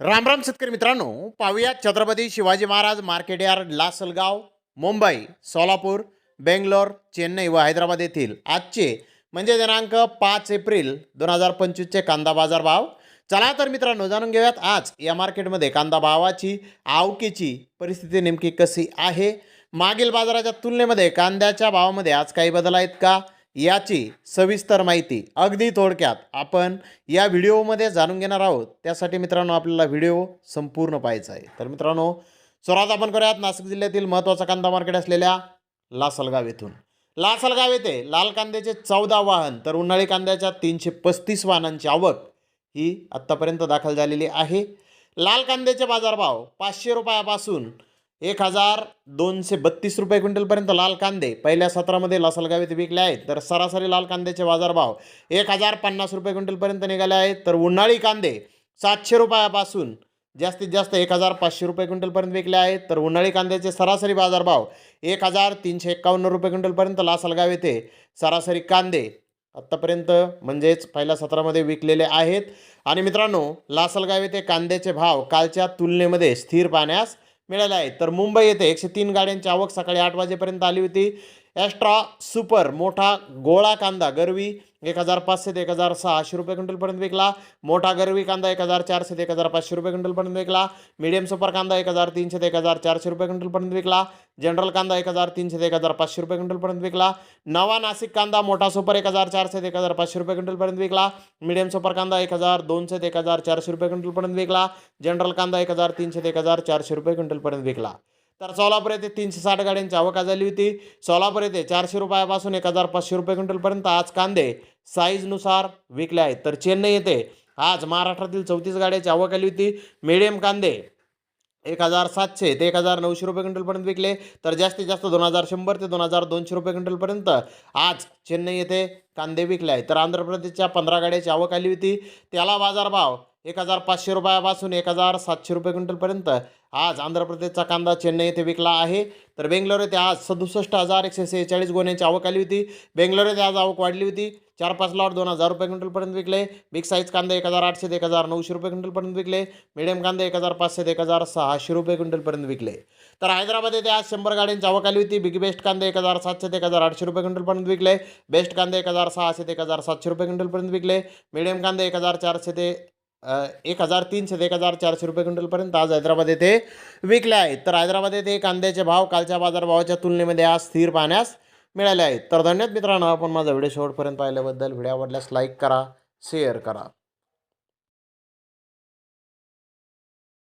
राम राम शेतकरी मित्रांनो पाहूया छत्रपती शिवाजी महाराज मार्केट यार्ड लासलगाव मुंबई सोलापूर बेंगलोर चेन्नई व हैदराबाद येथील आजचे म्हणजे दिनांक पाच एप्रिल दोन हजार पंचवीसचे कांदा बाजार भाव. चला तर मित्रांनो जाणून घेऊयात आज या मार्केटमध्ये कांदा भावाची आवकेची परिस्थिती नेमकी कशी आहे? मागील बाजाराच्या तुलनेमध्ये कांद्याच्या भावामध्ये आज काही बदल आहेत का? याची सविस्तर माहिती अगदी थोडक्यात आपण या व्हिडिओमध्ये जाणून घेणार आहोत. त्यासाठी मित्रांनो आपल्याला व्हिडिओ संपूर्ण पाहायचा आहे. तर मित्रांनो सुरुवात आपण करूयात. नाशिक जिल्ह्यातील महत्त्वाचा कांदा मार्केट असलेल्या लासलगाव येथून. लासलगाव येथे लाल कांद्याचे चौदा वाहन तर उन्हाळी कांद्याच्या तीनशे पस्तीस वाहनांची आवक ही आत्तापर्यंत दाखल झालेली आहे. लाल कांद्याचे बाजारभाव पाचशे रुपयापासून एक हजार दोनशे बत्तीस रुपये क्विंटलपर्यंत लाल कांदे. पहिल्या सत्रामध्ये लासलगाव येथे विकले आहेत. तर सरासरी लाल कांद्याचे बाजारभाव एक हजार पन्नास रुपये क्विंटलपर्यंत निघाले आहेत. तर उन्हाळी कांदे सातशे रुपयापासून जास्तीत जास्त एक हजार पाचशे रुपये क्विंटलपर्यंत विकले आहेत. तर उन्हाळी कांद्याचे सरासरी बाजारभाव एक हजार तीनशे एक्कावन्न रुपये क्विंटलपर्यंत लासलगाव येथे सरासरी कांदे आत्तापर्यंत म्हणजेच पहिल्या सत्रामध्ये विकलेले आहेत. आणि मित्रांनो लासलगाव येथे कांद्याचे भाव कालच्या तुलनेमध्ये स्थिर पाहण्यास मिळाला आहे. तर मुंबई येथे एकशे तीन गाड्यांची आवक सकाळी आठ वाजेपर्यंत आली होती. ॲस्ट्रा सुपर मोठा गोळा कांदा गरवी एक हजार पाचशे ते एक हजार सहाशे रुपये क्विंटलपर्यंत विकला. मोठा गरवी कांदा एक हजार चारशे ते एक हजार पाचशे रुपये क्विंटलपर्यंत विकला. मीडियम सुपर कांदा एक हजार तीनशे ते एक हजार चारशे रुपये क्विंटलपर्यंत विकला. जनरल कांदा एक हजार तीनशे ते एक हजार पाचशे रुपये क्विंटलपर्यंत विकला. नवा नाशिक कांदा मोठा सुपर एक हजार चारशे ते एक हजार पाचशे रुपये क्विंटलपर्यंत विकला. मीडियम सुपर कांदा एक हजार दोनशे ते एक हजार चारशे रुपये क्विंटलपर्यंत विकला. जनरल कांदा एक हजार तीनशे ते एक हजार चारशे रुपये क्विंटलपर्यंत विकला. तर सोलापूर येथे तीनशे साठ गाड्यांची आवक झाली होती. सोलापूर येथे चारशे रुपयापासून एक हजार पाचशे रुपये क्विंटलपर्यंत आज कांदे साईजनुसार विकले आहेत. तर चेन्नई येथे आज महाराष्ट्रातील चौतीस गाड्याची आवक आली होती. मिडियम कांदे एक हजार सातशे ते एक हजार नऊशे रुपये क्विंटलपर्यंत विकले. तर जास्तीत जास्त दोन हजार शंभर ते दोन हजार दोनशे रुपये क्विंटलपर्यंत आज चेन्नई येथे कांदे विकले आहेत. तर आंध्र प्रदेशच्या पंधरा गाड्याची आवक आली होती. त्याला बाजारभाव एक हजार पाचशे रुपयापासून एक हजार सातशे रुपये क्विंटलपर्यंत. आज आंध्र प्रदेशचा कांदा चेन्नई येथे विकला आहे. तर बेंगलोर येथे आज सदुसष्ट हजार एकशे सेहेचाळीस गोण्याची आवक आली होती. बेंगलोर येथे आज आवक वाढली होती. चार पाच लॉट दोन हजार रुपये क्विंटलपर्यंत विकले. बिग साईज कांदे एक हजार आठशे ते एक हजार नऊशे रुपये क्विंटलपर्यंत विकले. मिडियम कांदे एक हजार पाचशे ते एक हजार सहाशे रुपये क्विंटलपर्यंत विकले. तर हैदराबाद येथे आज शंभर गाड्यांची आवक आली होती. बिग बेस्ट कांदे एक हजार सातशे ते एक हजार आठशे रुपये क्विंटलपर्यंत विकले. बेस्ट कांदे एक हजार सहाशे ते एक हजार सातशे रुपये क्विंटलपर्यंत विकले. मिडियम कांदे एक हजार चारशे ते एक हजार तीनशे ते एक हजार चारशे रुपये क्विंटलपर्यंत आज हैदराबाद येथे विकले आहेत. तर हैदराबाद येथे कांद्याचे भाव कालच्या बाजारभावाच्या तुलनेमध्ये आज स्थिर पाहण्यास मिळाले आहेत. तर धन्यवाद मित्रांनो. आपण माझा व्हिडिओ शेवटपर्यंत पाहिल्याबद्दल व्हिडिओ आवडल्यास लाईक करा शेअर करा.